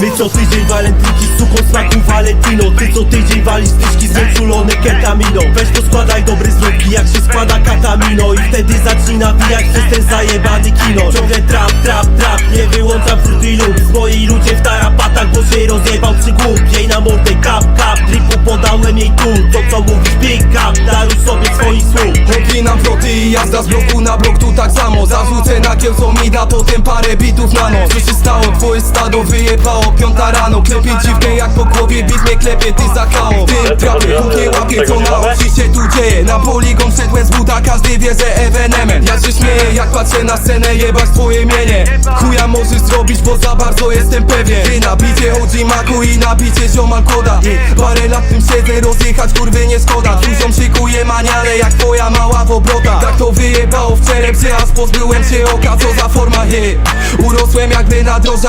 My co tydzień walentynki z suką smaku Valentino Ty co tydzień walisz tyszki zwiększulone ketamino Weź to składaj dobry zrób jak się składa katamino. I wtedy zaczyna wijać przez ten zajebany kino. Ciągle trap, trap, trap, nie wyłączam fruity lub Moi ludzie w tarapatach, bo się rozjebał przy głup Jej na mordę kap, kap, tripu podałem jej tu. To co mówisz big up, daruj sobie swoich słów. Odpinam floty i jazda z bloku na blok tu tak samo. Zarzucę na kieł co mi da potem parę bitów na noc. Co się stało? Twoje stado wyjebało piąta rano Klepie dziwnie jak po głowie bit mnie klepie ty za kało Ty trapie, tu nie łapie co na oczy się tu dzieje Na poligon wszedłem z buta każdy wie że ewenement. Ja się śmieję jak patrzę na scenę jebać twoje mienie Chuja możesz zrobić bo za bardzo jestem pewien. Ty nabicie OG Maku i nabicie ziomal koda. Parę lat w tym siedzę rozjechać kurwy nie szkoda. Dużą szykuje maniale jak twoja mała w obrotach. Tak to wyjebało w czerep się aż pozbyłem się oka co za forma je Urosłem jakby na drożach